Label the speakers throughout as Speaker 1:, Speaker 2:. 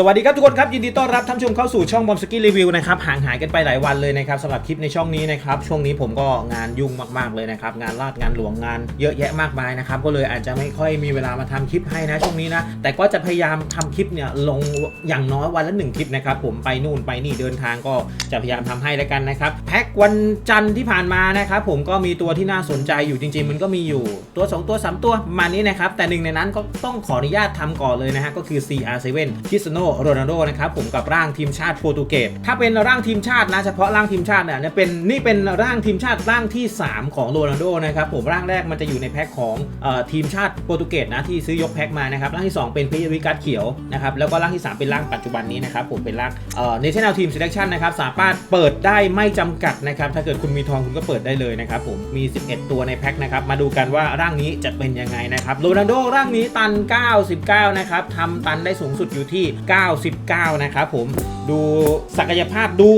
Speaker 1: สวัสดีครับทุกคนครับยินดีต้อนรับท่านผู้ชมเข้าสู่ช่องบอมสกี้รีวิวนะครับห่างหายกันไปหลายวันเลยนะครับสำหรับคลิปในช่องนี้นะครับช่วงนี้ผมก็งานยุ่งมากๆเลยนะครับงานลาดงานหลวงงานเยอะแยะมากมายนะครับก็เลยอาจจะไม่ค่อยมีเวลามาทำคลิปให้นะช่วงนี้นะแต่ก็จะพยายามทำคลิปเนี่ยลงอย่างน้อยวันละหนึ่งคลิปนะครับผมไปนู่นไปนี่เดินทางก็จะพยายามทำให้แล้วกันนะครับแพ็ควันจันทร์ที่ผ่านมานะครับผมก็มีตัวที่น่าสนใจอยู่จริง ๆ มันก็มีอยู่ตัว 2 ตัว 3 ตัวมานี้นะครับแต่หนึ่งในนั้นก็ต้องขออนุญาตทำก่อนเลยนะฮะก็คือ CR7 คิสโรนัลโดนะครับผมกับร่างทีมชาติโปรตุเกสถ้าเป็นร่างทีมชาตินะเฉพาะร่างทีมชาติเนี่ยเป็นนี่เป็นร่างทีมชาติร่างที่ 3 ของโรนัลโดนะครับผมร่างแรกมันจะอยู่ในแพ็คของอทีมชาติโปรตุเกสนะที่ซื้อยกแพ็คมานะครับร่างที่ 2 เป็นพิยวิกัสเขียวนะครับแล้วก็ร่างที่ 3 เป็นร่างปัจจุบันนี้นะครับผมเป็นร่างเอ่อ National Team Selection นะครับสามารถเปิดได้ไม่จำกัดนะครับถ้าเกิดคุณมีทองคุณก็เปิดได้เลยนะครับผมมี 11 ตัวในแพ็คนะครับมาดูกันว่าร่างนี้จะเป็นยังไงนะครับโรนัลโดร่างนี้ตัน 99 นะครับทำตันได้สูงสุดอยู่ที่99 นะครับผมดูศักยภาพดู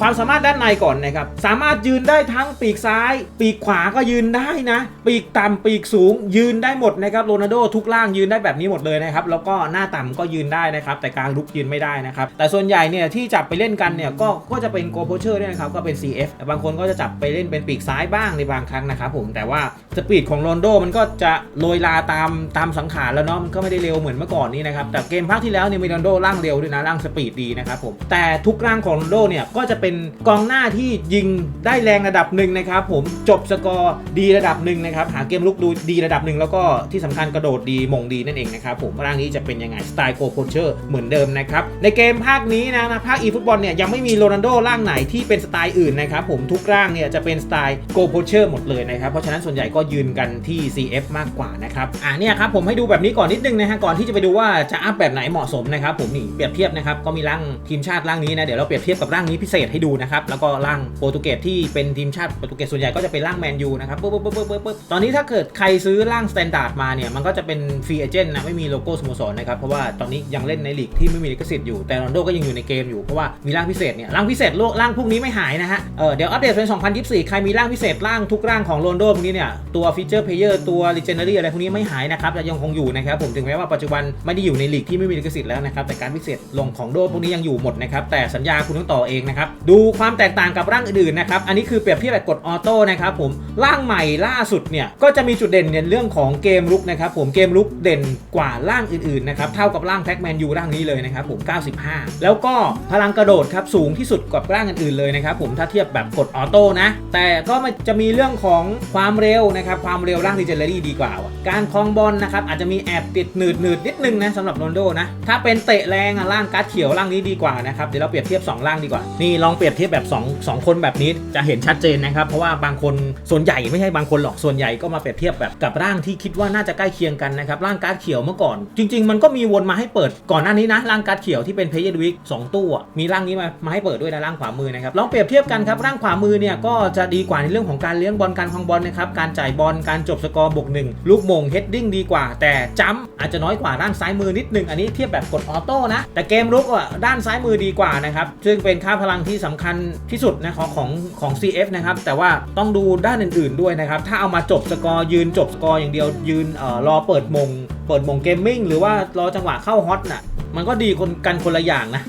Speaker 1: ความสามารถด้านในก่อนนะครับ สามารถยืนได้ทั้งปีกซ้าย ปีกขวาก็ยืนได้นะ ปีกต่ำปีกสูง ยืนได้หมดนะครับโรนัลโดทุกล่างยืนได้แบบนี้หมดเลยนะครับ แล้วก็หน้าต่ำก็ยืนได้นะครับ แต่กลางลุกยืนไม่ได้นะครับ แต่ส่วนใหญ่เนี่ยที่จับไปเล่นกันเนี่ยก็ก็จะเป็นโกโพเชอร์ด้วยนะครับก็เป็น CF แต่บางคนก็จะจับไปเล่นเป็นปีกซ้ายบ้างในบางครั้งนะครับผมแต่ว่าสปีดของโรนลโดมันก็จะโรยลาตามตามสังขารแล้วเนาะมันก็ไม่ได้เร็วเหมือนเมื่อก่อนนี้นะครับแต่เกมภาคที่แล้วเนี่ยมีโรนโดร่างเร็วด้วยนะร่างสปีดดีนะครับผมแต่ทุกร่างของโรนโดเนี่ยก็จะเป็นกองหน้าที่ยิงได้แรงระดับหนึ่งนะครับผมจบสกอร์ดีระดับหนึ่งนะครับหาเกมลุกดูดีระดับหนึ่งแล้วก็ที่สำคัญกระโดดดีมงดีนั่นเองนะครับผมร่างนี้จะเป็นยังไงสไตล์โกโคเชอร์เหมือนเดิมนะครับในเกมภาคนี้นะนะภาคอีฟุตบอลเนี่ยยังไม่มีโรนัลโดร่างไหนที่เป็นสไตล์อื่นนะครับผมทุกร่างเนี่ยจะเป็นสไตล์โกโคเชอร์หมดเลยนะครับเพราะฉะนั้นส่วนใหญ่ก็ยืนกันที่ CF มากกว่านะครับอ่าเนี่ยครับผมให้ดูแบบนี้ก่อนนิดนึงนะฮะก่อนที่จะไปดูว่าจะอัพแบบไหนเหมาะสมนะครับผมนี่เปรียบเทียบนะครับก็มีร่างทีมชาติร่างนี้นะเดี๋ยวเราเปรียบเทียบกับร่างนี้พิเศษให้ดูนะครับแล้วก็ร่างโปรตุเกสที่เป็นทีมชาติโปรตุเกสส่วนใหญ่ก็จะเป็นร่างแมนยูนะครับปึ๊บปึ๊บปึ๊บปึ๊บปึ๊บตอนนี้ถ้าเกิดใครซื้อร่างสแตนดาร์ดมาเนี่ยมันก็จะเป็นฟรีเอเจนต์นะไม่มีโลโก้สโมสรนะครับเพราะว่าตอนนี้ยังเล่นในลีกที่ไม่มีลิขสิทธิ์อยู่แต่โรนโดก็ยังอยู่ในเกมอยู่เพราะว่ามีร่างพิเศษเนี่ยร่างพิเศษโลกร่างพวกนี้ไม่หายนะฮะเออเดี๋ยวอัปเดตเป็น 2024 ใครมีร่างพิเศษร่างทุกร่างของโรนโดพวกนี้เนี่ยตัวฟีเจอร์เพลเยอร์ตัว legendary อะไรพวกนี้ไม่หายนะครับจะยังคงอยู่นะครับผมถึงแม้ว่าปัจจุบันไม่ได้อยู่ในลีกที่ไม่มีลิขสิทธิ์แล้วนะครับแต่การพิเศษลงของโดพวกนี้ยังอยู่หมดนะครับแต่สัญญาคุณต้องต่อเองนะครับดูความแตกต่างกับร่างอื่นๆนะครับอันนี้คือเปรียบเทียบแบบกดออโต้นะครับผมร่างใหม่ล่าสุดเนี่ยก็จะมีจุดเด่นในเรื่องของเกมลุกนะครับผมเกมลุกเด่นกว่าร่างอื่นๆนะครับเท่ากับร่างแพ็กแมนยูร่างนี้เลยนะครับผม 95 แล้วก็พลังกระโดดครับสูงที่สุดกว่าร่างอื่นๆเลยนะครับผมถ้าเทียบแบบกดออโต้นะแต่ก็มันจะมีเรื่องของความเร็วนะครับความเร็วร่างดิเจเลรี่ดีกว่า การคลองบอลนะครับอาจจะมีแอบติดหนืดหนืดนิดนึงนะสำหรับโรนโดนะถ้าเเป็นเตะแรงอะร่างการ์ดเขียวร่างนี้ดีกว่านะครับเดี๋ยวเราเปรียบเทียบสองร่างดีกว่านี่ลองเปรียบเทียบแบบ2 2คนแบบนี้จะเห็นชัดเจนนะครับเพราะว่าบางคนส่วนใหญ่ไม่ใช่บางคนหรอกส่วนใหญ่ก็มาเปรียบเทียบแบบกับร่างที่คิดว่าน่าจะใกล้เคียงกันนะครับร่างการ์ดเขียวเมื่อก่อน จริง ๆ มันก็มีวนมาให้เปิดก่อนหน้านี้นะร่างการ์ดเขียวที่เป็นเพย์เยอร์วิกสองตู้มีร่างนี้มามาให้เปิดด้วยนะร่างขวามือนะครับลองเปรียบเทียบกันครับร่างขวามือเนี่ยก็จะดีกว่าในเรื่องของการเลี้ยงบอลการคองบอลนะครับการจ่ายบอลการจบสกอร์บวกหนึ่งลูกมงเฮดดิ้งดีกว่า แต่จัมอาจจะน้อยกว่าด้านซ้ายมือนิดนึงอันนี้เทียบแบบกดออโต้นะ แต่เกมลุกอะด้านซ้ายมือดีกว่านะครับ ซึ่งเป็นค่าพลังที่สำคัญที่สุดนะของของของ CF นะครับ แต่ว่าต้องดูด้านอื่นๆด้วยนะครับ ถ้าเอามาจบสกอร์ยืนจบสกอร์อย่างเดียวยืนเอ่อรอเปิดมง เปิดมงเกมมิ่งหรือว่ารอจังหวะเข้าฮอตน่ะ มันก็ดีคนกันคนละอย่างนะ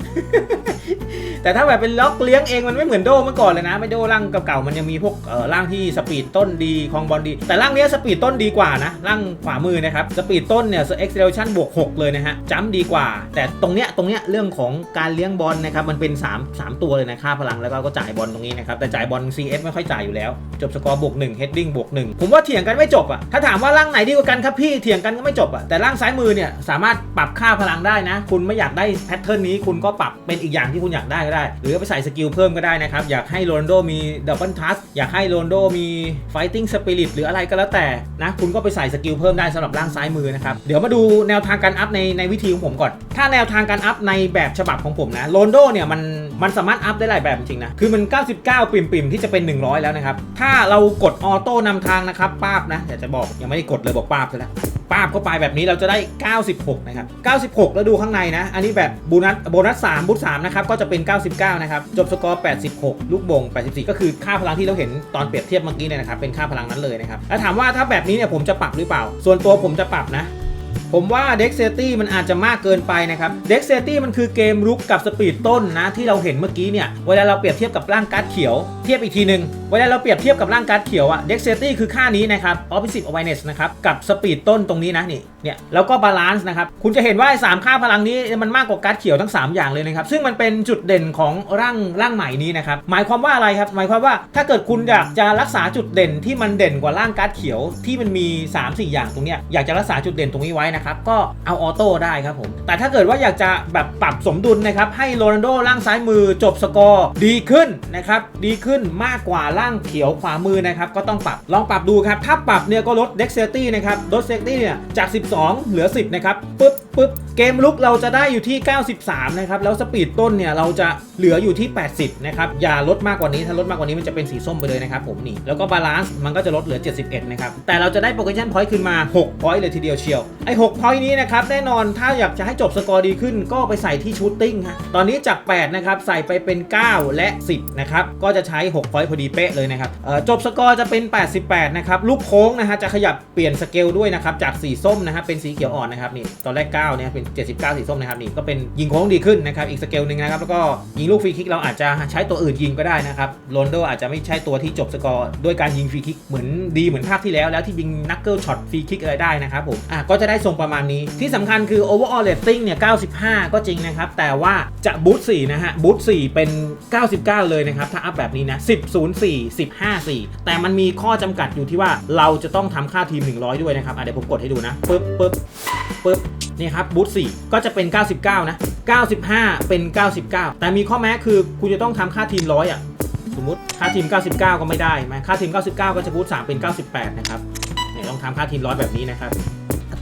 Speaker 1: แต่ถ้าแบบเป็นล็อกเลี้ยงเองมันไม่เหมือนโดเมื่อก่อนเลยนะ ไม่โดร่างเก่าๆมันยังมีพวกเอ่อร่างที่สปีดต้นดีคลองบอลดี แต่ร่างเนี้ยสปีดต้นดีกว่านะร่างขวามือนะครับสปีดต้นเนี่ยเอ็กซ์เซลชันบวก6เลยนะฮะจัมดีกว่า แต่ตรงเนี้ยตรงเนี้ยเรื่องของการเลี้ยงบอลนะครับมันเป็น 3 3 ตัวเลยนะค่าพลังแล้วก็ก็จ่ายบอลตรงนี้นะครับแต่จ่ายบอล CF ไม่ค่อยจ่ายอยู่แล้ว จบสกอร์บวก1 heading บวก1ผมว่าเถียงกันไม่จบอะถ้าถามว่าร่างไหนดีกว่ากันครับพี่เถียงกันก็ไม่จบอะแต่ร่างซ้ายมือเนี่ยสามารถปรับค่าพลังได้นะคุณไม่อยากได้แพทเทิร์นนี้คุณก็ปรับเป็นอีกอย่างที่คุณอยากได้ก็ได้ หรือไปใส่สกิลเพิ่มก็ได้นะครับ อยากให้โรนโดมีดับเบิลทัสอยากให้โรนโดมีไฟติ้งสปิริตหรืออะไรก็แล้วแต่นะคุณก็ไปใส่สกิลเพิ่มได้สำหรับร่างซ้ายมือนะครับเดี๋ยวมาดูแนวทางการอัพในในวิธีของผมก่อน ถ้าแนวทางการอัพในแบบฉบับของผมนะโรนลโดเนี่ยมันมันสามารถอัพได้หลายแบบจริงนะคือมัน 99 ปิ่มๆที่จะเป็น 100 แล้วนะครับถ้าเรากดออโต้นำทางนะครับป้าบนะอยากจะบอกยังไม่ได้กดเลยบอกป้าบซะแล้ว ป้าบเข้าไปแบบนี้เราจะได้ 96 นะครับ 96 แล้วดูข้างในนะ อันนี้แบบโบนัสโบนัส3บูท3นะครับ ก็จะเป็น 99 นะครับ จบสกอร์ 86 ลูกบง 84 ก็คือค่าพลังที่เราเห็นตอนเปรียบเทียบเมื่อกี้เนี่ยนะครับ เป็นค่าพลังนั้นเลยนะครับ แล้วถามว่าถ้าแบบนี้เนี่ยผมจะปรับหรือเปล่า ส่วนตัวผมจะปรับนะ ผมว่า d e x t มันอาจจะมากเกินไปนะครับ d e x t มันคือเกมรุกกับสปีดต้นนะที่เราเห็นเมื่อกี้เนี่ย เวลาเราเปรียบเทียบกับร่างการ์ดเขียว เทียบอีกทีหนึ่งเวลาเราเปรียบเทียบกับร่างการ์ดเขียวอะ d e x t คือค่านี้นะครับ Offensive Awareness นะครับ กับสปีดต้นตรงนี้นะนี่ เนี่ยแล้วก็บาลานซ์นะครับ คุณจะเห็นว่าไอ้สามค่าพลังนี้มันมากกว่าการ์ดเขียวทั้ง 3 อย่างเลยนะครับ ซึ่งมันเป็นจุดเด่นของร่างร่างใหม่นี้นะครับ หมายความว่าอะไรครับ หมายความว่าถ้าเกิดคุณอยากจะรักษาจุดเด่นที่มันเด่นกว่าร่างการ์ดเขียวที่มันมี 3 4 อย่างตรงเนี้ยอยากจะรักษาจุดเด่นตรงนี้ไว้นะครับ ก็เอาออโต้ได้ครับผม แต่ถ้าเกิดว่าอยากจะแบบปรับสมดุลนะครับให้โรนัลโดร่างซ้ายมือจบสกอร์ดีขึ้นนะครับดีขึ้นมากกว่าร่างเขียวขวามือนะครับก็ต้องปรับลองปรับดูครับถ้าปรับเนี่ยก็ลด d e x t นะครับลด d e x t เนี่ยจาก12 เหลือ 10 นะครับปึ๊บปึ๊บเกมลุกเราจะได้อยู่ที่ 93 นะครับ แล้วสปีดต้นเนี่ยเราจะเหลืออยู่ที่ 80 นะครับ อย่าลดมากกว่านี้ถ้าลดมากกว่านี้มันจะเป็นสีส้มไปเลยนะครับผมนี่ แล้วก็บาลานซ์มันก็จะลดเหลือ 71 นะครับ แต่เราจะได้โปรเกชั่นพอยต์ขึ้นมา 6 พอยต์เลยทีเดียวเชียว ไอ้ 6 พอยต์นี้นะครับ แน่นอนถ้าอยากจะให้จบสกอร์ดีขึ้น ก็ไปใส่ที่ชูตติ้งฮะตอนนี้จาก 8 นะครับ ใส่ไปเป็น 9 และ 10 นะครับ ก็จะใช้ 6 พอยต์พอดีเป๊ะเลยนะครับจบสกอร์จะเป็น 88 นะครับลูกโค้งนะฮะจะขยับเปลี่ยนสเกลด้วยนะครับจากสีส้มนะครับเป็นสีเขียวอ่อนนะครับนี่ตอนแรก9เนี่ยเป็น79 สีส้มนะครับนี่ก็เป็นยิงโค้งดีขึ้นนะครับอีกสเกลหนึ่งนะครับแล้วก็ยิงลูกฟรีคิกเราอาจจะใช้ตัวอื่นยิงก็ได้นะครับโรนโดอาจจะไม่ใช่ตัวที่จบสกอร์ด้วยการยิงฟรีคิกเหมือนดีเหมือนภาคที่แล้วแล้วที่ยิงนักเกิลช็อตฟรีคิกอะไรได้นะครับผมอะก็จะได้ทรงประมาณนี้ที่สำคัญคือ overall rating เนี่ย 95 ก็จริงนะครับ แต่ว่าจะบูท4นะฮะบูท4เป็น 99 เลยนะครับ ถ้าอัพแบบนี้นะ 10 0 4 15 4 แต่มันมีข้อจำกัดอยู่ที่ว่าเราจะต้องทำค่าทีม 100 ด้วยนะครับอะเดี๋ยวผมกดให้ดูนะปึ๊บปึ๊บปึ๊บ นี่ครับบูธ4ก็จะเป็น 99 นะ 95 เป็น 99 แต่มีข้อแม้คือคุณจะต้องทำค่าทีมร้อยอะ สมมติค่าทีม 99 ก็ไม่ได้ไหมค่าทีม 99 ก็จะบูธ3เป็น 98 นะครับเนี่ยต้องทำค่าทีมร้อยแบบนี้นะครับ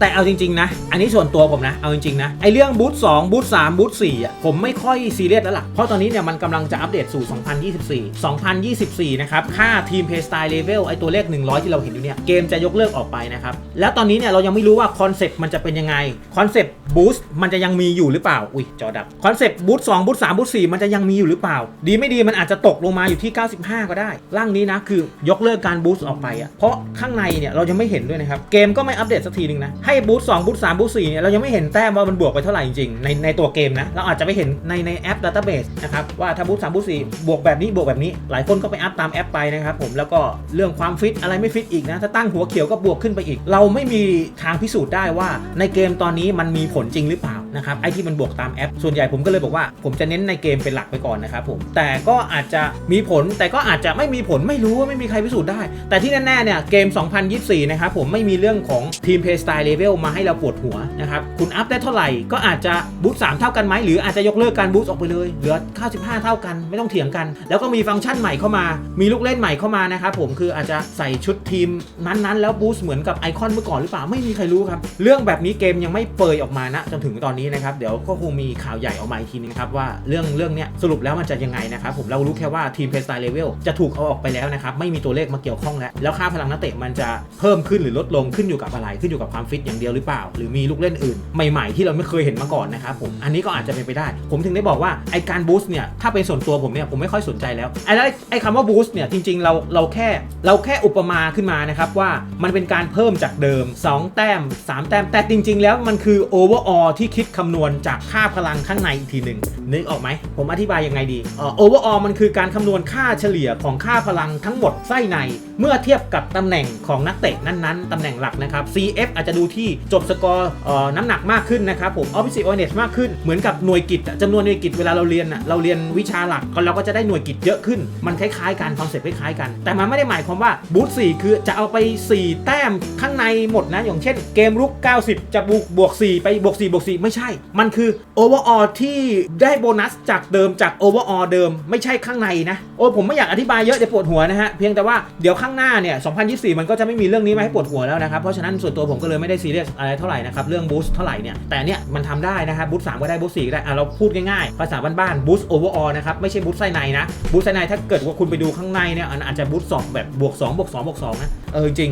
Speaker 1: แต่เอาจริงๆนะ อันนี้ส่วนตัวผมนะ เอาจริงๆนะ ไอเรื่องบูท2บูท3บูท4อะผมไม่ค่อยซีเรียสแล้วล่ะ เพราะตอนนี้เนี่ยมันกำลังจะอัปเดตสู่ 2024 2024 นะครับ ค่าทีมเพย์สไตล์เลเวลไอตัวเลข 100 ที่เราเห็นอยู่เนี่ย เกมจะยกเลิกออกไปนะครับ แล้วตอนนี้เนี่ยเรายังไม่รู้ว่าคอนเซปต์มันจะเป็นยังไง คอนเซปต์บูสต์มันจะยังมีอยู่หรือเปล่า อุ้ยจอดับ คอนเซปต์บูสต์2บูสต์3บูสต์4มันจะยังมีอยู่หรือเปล่า ดีไม่ดีมันอาจจะตกลงมาอยู่ที่ 95 ก็ได้ ร่างนี้นะคือยกเลิกการบูสออกไปอะ เพราะข้างในเนี่ยเรายังไม่เห็นด้วยนะครับ เกมก็ไม่อัปเดตสักทีนึงนะให้บูสต์2บูสต์3บูสต์4เนี่ยเรายังไม่เห็นแต้มว่ามันบวกไปเท่าไหร่จริงๆในในตัวเกมนะ เราอาจจะไปเห็นในในแอป Database นะครับว่าถ้าบูสต์3บูสต์4บวกแบบนี้บวกแบบนี้ หลายคนก็ไปอัพตามแอปไปนะครับผมแล้วก็เรื่องความฟิตอะไรไม่ฟิตอีกนะถ้าตั้งหัวเขียวก็บวกขึ้นไปอีก เราไม่มีทางพิสูจน์ได้ว่าในเกมตอนนี้มันมีผลจริงหรือเปล่านะครับไอที่มันบวกตามแอป ส่วนใหญ่ผมก็เลยบอกว่า ผมจะเน้นในเกมเป็นหลักไปก่อนนะครับผมแต่ก็อาจจะมีผลแต่ก็อาจจะไม่มีผลไม่รู้ว่าไม่มีใครพิสูจน์ได้ แต่ที่แน่ๆเนี่ยเกม 2024 นะครับผมไม่มีเรื่องของทีมเพย์สไตล์เลเวลมาให้เราปวดหัวนะครับ คุณอัพได้เท่าไหร่ก็อาจจะบูสต์3เท่ากันไหมหรืออาจจะยกเลิกการบูสต์ออกไปเลยเหลือ95 เท่ากันไม่ต้องเถียงกัน แล้วก็มีฟังก์ชันใหม่เข้ามา มีลูกเล่นใหม่เข้ามานะครับผมคืออาจจะใส่ชุดทีมนั้นๆ แล้วบูสต์เหมือนกับไอคอนเมื่อก่อนหรือเปล่าไม่มีใครรู้ครับ เรื่องแบบนี้เกมยังไม่เปยออกมานะจนถึงตอนนี้นะครับเดี๋ยวก็คงมีข่าวใหญ่ออกมาอีกทีนึงครับว่าเรื่องเรื่องเนี้ยสรุปแล้วมันจะยังไงนะครับผมเรารู้แค่ว่าทีมเพสไตล์เลเวลจะถูกเอาออกไปแล้วนะครับไม่มีตัวเลขมาเกี่ยวข้องแล้วแล้วค่าพลังนักเตะมันจะเพิ่มขึ้นหรือลดลงขึ้นอยู่กับอะไรขึ้นอยู่กับความฟิตอย่างเดียวหรือเปล่า หรือมีลูกเล่นอื่น ใหม่ ๆ ที่เราไม่เคยเห็นมาก่อนนะครับผมอันนี้ก็อาจจะเป็นไปได้ ผมถึงได้บอกว่าไอการบูสต์เนี่ยถ้าเป็นส่วนตัวผมเนี่ยผมไม่ค่อยสนใจแล้วไอ้แล้วไอคำว่าบูสต์เนี่ยจริง ๆ เราเราแค่เราแค่อุปมาขึ้นมานะครับว่ามันเป็นการเพิ่มจากเดิม 2 แต้ม 3 แต้ม แต่จริง ๆ แล้วมันคือโอเวอร์ออที่คิดคำนวณจากค่าพลังข้างในอีกทีหนึ่งนึกออกไหมผมอธิบายยังไงดีโอเวอร์ออมันคือการคำนวณค่าเฉลี่ยของค่าพลังทั้งหมดไส้ใน เมื่อเทียบกับตำแหน่งของนักเตะนั้นๆตำแหน่งหลักนะครับ CF อาจจะดูที่จบสกอร์น้ำหนักมากขึ้นนะครับผม Offensive Awareness มากขึ้นเหมือนกับหน่วยกิจจำนวนหน่วยกิจเวลาเราเรียนอะเราเรียนวิชาหลักเราก็จะได้หน่วยกิจเยอะขึ้น มันคล้ายๆกันคอนเซ็ปต์คล้ายๆกัน แต่มันไม่ได้หมายความว่าบูท4คือจะเอาไป 4 แต้มข้างในหมดนะ อย่างเช่นเกมรุก 90 จะบวกบวก 4 ไปบวก4บวก4ไม่ใช่ มันคือ Overall ที่ได้โบนัสจากเดิมจาก Overall เดิมไม่ใช่ข้างในนะ โอ้ผมไม่อยากอธิบายเยอะเดี๋ยวปวดหัวนะฮะ เพียงแต่ว่าเดี๋ยวข้างหน้าเนี่ย 2024 มันก็จะไม่มีเรื่องนี้มาให้ปวดหัวแล้วนะครับ เพราะฉะนั้นส่วนตัวผมก็เลยไม่ได้ซีเรียสอะไรเท่าไหร่นะครับเรื่องบูสต์เท่าไหร่เนี่ยแต่เนี่ยมันทำได้นะครับบูสต์3ก็ได้บูสต์4ก็ได้อะเราพูดง่ายๆภาษาบ้านๆบูสต์โอเวอร์ออลนะครับไม่ใช่บูสต์ไส้ในนะบูสต์ไส้ในถ้าเกิดว่าคุณไปดูข้างในเนี่ยอันอาจจะบูสต์สองแบบบวก2บวก2บวก2นะเออจริง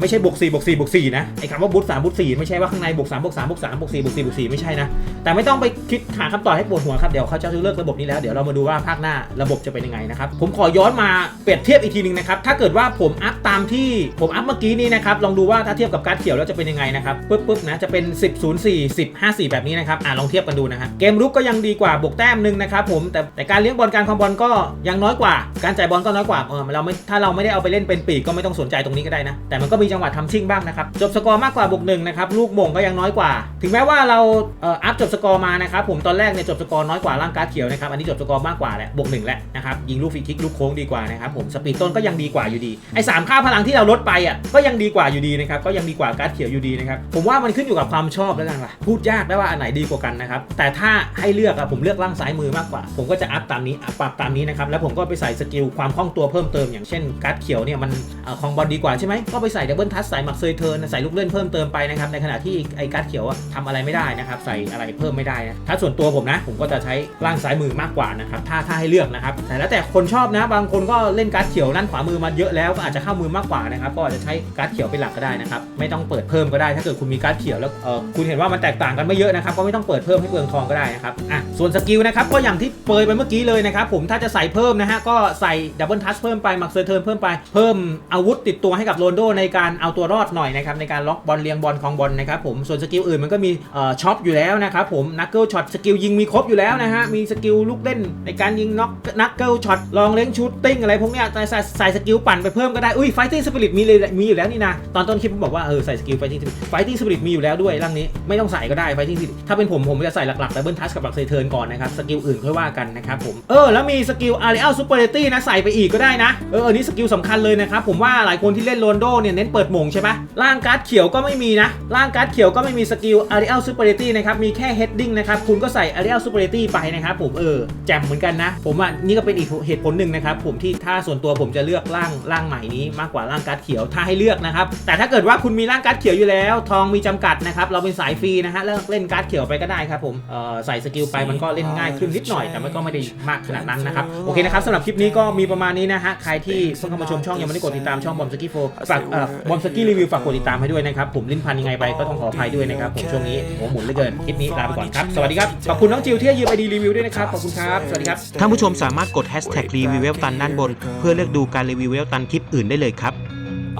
Speaker 1: ไม่ใช่บวก4บวก4บวก4นะไอ้คำว่าบูสต์3บูสต์4ไม่ใช่ว่าข้างในบวก3บวก3บวก3บวก4บวก4บวก4ไม่ใช่นะแต่ไม่ต้องไปคิดหาคำตอบให้ปวดหัวครับเดี๋ยวเขาจะเลิกระบบนี้แล้วเดี๋ยวเรามาดูว่าภาคหน้าระบบจะเป็นยังไงนะครับผมขอย้อนมาเปรียบเทียบอีกทีนึงนะครับถ้าเกิดว่าผมอัพตามที่ผมอัพเมื่อกี้นี้นะครับลองดูว่าถ้าเทียบกับการ์ดเขียวแล้วจะเป็นยังไงไงนะครับปึ๊บปึ๊บนะจะเป็น 10 0 4 10 5 4 แบบนี้นะครับอ่าลองเทียบกันดูนะฮะเกมรุกก็ยังดีกว่าบวกแต้มหนึ่งนะครับผมแต่แต่การเลี้ยงบอลการคองบอลก็ยังน้อยกว่า การจ่ายบอลก็น้อยกว่าเออเราไม่ถ้าเราไม่ได้เอาไปเล่นเป็นปีกก็ไม่ต้องสนใจตรงนี้ก็ได้นะแต่มันก็มีจังหวะทำชิ่งบ้างนะครับจบสกอร์มากกว่าบวกหนึ่งนะครับลูกมงก็ยังน้อยกว่า ถึงแม้ว่าเราเอ่ออัพจบสกอร์มานะครับผมตอนแรกเนี่ยจบสกอร์น้อยกว่าร่างกาเขียวนะครับอันนี้จบสกอร์มากกว่าแหละบวกหนึ่งแหละนะครับยิงลูกฟรีคิกลูกโค้งดีกว่านะครับผมสปีดต้นก็ยังดีกว่าอยู่ดีไอ้สามค่าพลังที่เราลดไปอะก็ยังดีกว่าอยู่ดีนะครับก็ยังดีกว่าการเขียวอยู่ดีนะครับผมว่ามันขึ้นอยู่กับความชอบแล้วกันว่ะพูดยากได้ว่าอันไหนดีกว่ากันนะครับแต่ถ้าให้เลือกอะผมเลือกร่างซ้ายมือมากกว่า ผมก็จะอัพตามนี้ปรับตามนี้นะครับแล้วผมก็ไปใส่สกิลความคล่องตัวเพิ่มเติมอย่างเช่นการ์ดเขียวเนี่ยมันเอ่อคลองบอลดีกว่าใช่ไหมก็ไปใส่ดับเบิลทัชใส่หมักเซยเทิร์นใส่ลูกเล่นเพิ่มเติมไปนะครับในขณะที่ไอ้การ์ดเขียวอะทำอะไรไม่ได้นะครับใส่อะไรเพิ่มไม่ได้นะถ้าส่วนตัวผมนะ ผมก็จะใช้ร่างซ้ายมือมากกว่านะครับถ้าถ้าให้เลือกนะครับแต่แล้วแต่คนชอบนะบางคนก็เล่นการ์ดเขียวนั่นขวามือมาเยอะแล้วก็อาจจะเข้ามือมากกว่านะครับก็อาจจะใช้การ์ดเขียวเป็นหลักก็ได้นะครับไม่ต้องเปิดเพิ่มก็ได้ถ้าเกิดคุณมีการ์ดเขียวแล้วเออคุณเห็นว่ามันแตกต่างกันไม่เยอะนะครับก็ไม่ต้องเปิดเพิ่มให้เปลืองทองก็ได้นะครับอะส่วนสกิลนะครับก็อย่างที่เปรยไปเมื่อกี้เลยนะครับผมถ้าจะใส่เพิ่มนะฮะก็ใส่ดับเบิลทัชเพิ่มไปมักเซอร์เทิร์นเพิ่มไปเพิ่มอาวุธติดตัวให้กับโรนโดในการเอาตัวรอดหน่อยนะครับในการล็อกบอลเลียงบอลคลองบอลนะครับผมส่วนสกิลอื่นมันก็มีเอ่อช็อปอยู่แล้วนะครับผมนักเกิลช็อตสกิลยิงมีครบอยู่แล้วนะฮะมีสกิลลูกเล่นในการยิงน็อกนักเกิลช็อตลองเล้งชูตติ้งอะไรพวกเนี้ยใส่ใส่ใส่สกิลปั่นไปเพิ่มก็ได้อุ้ยไฟติ้งสปิริตมีเลยมีอยู่แล้วนี่นะตอนต้นคลิปผมบอกว่าเออใส่สกิลไฟติ้งไฟติ้งสปิริตมีอยู่แล้วด้วยร่างนี้ไม่ต้องใส่ก็ได้ไฟติ้งสปิริตถ้าเป็นผมผมจะใส่หลักๆดับเบิลทัชกับบักเซเทิร์นก่อนนะครับสกิลอื่นค่อยว่ากันนะครับผมเออแล้วมีสกิลอาริเอลซูเปอร์เลตี้นะใส่ไปอีกก็ได้นะเอออันนี้สกิลสำคัญเลยนะครับผมว่าหลายคนที่เล่นโรนโดเนี่ยเน้นเปิดหม่งใช่ไหมร่างการ์ดเขียวก็ไม่มีนะร่างการ์ดเขียวก็ไม่มีสกิลอาริเอลซูเปอร์เลตี้นะครับมีแค่เฮดดิ้งนะครับคุณก็ใส่อาริเอลซูเปอร์เลตี้ไปนะครับผมเออแจ่มเหมือนกันนะ ผมว่านี่ก็เป็นอีกเหตุผลหนึ่งนะครับผมที่ถ้าส่วนตัวผมจะเลือกร่างร่างใหม่นี้มากกว่าร่างการ์ดเขียวถ้าให้เลือกนะครับแต่ถ้าเกิดว่าคุณมีร่างการ์ดเขียวอยู่แล้วทองมีจำกัดนะครับ เราเป็นสายฟรีนะฮะเลิกเล่นการ์ดเขียวไปก็ได้ครับผมเออใส่สกิลไปมันก็เล่นง่ายขึ้นนิดหน่อย แต่มันก็ไม่ได้มากขนาดนั้นนะครับ โอเคนะครับสำหรับคลิปนี้ก็มีประมาณนี้นะฮะ ใครที่เพิ่งเข้ามาชมช่องยังไม่ได้กดติดตามช่องบอมสกี้โฟฝากเอ่อบอมสกี้รีวิวฝากกดติดตามให้ด้วยนะครับ ผมลิ้นพันยังไงไปก็ต้องขออภัยด้วยนะครับผมช่วงนี้หัวหมุนเหลือเกิน คลิปนี้ลาไปก่อนครับ สวัสดีครับ ขอบคุณน้องจิวที่ให้ยืมไอดีรีวิวด้วยนะครับ ขอบคุณครับ สวัสดีครับ
Speaker 2: ท่านผู้ชมสามารถกด hashtag รีวิวเวลตันด้านบน เพื่อเลือกดูการรีวิวเวลตันคลิปอื่นได้เลยครับ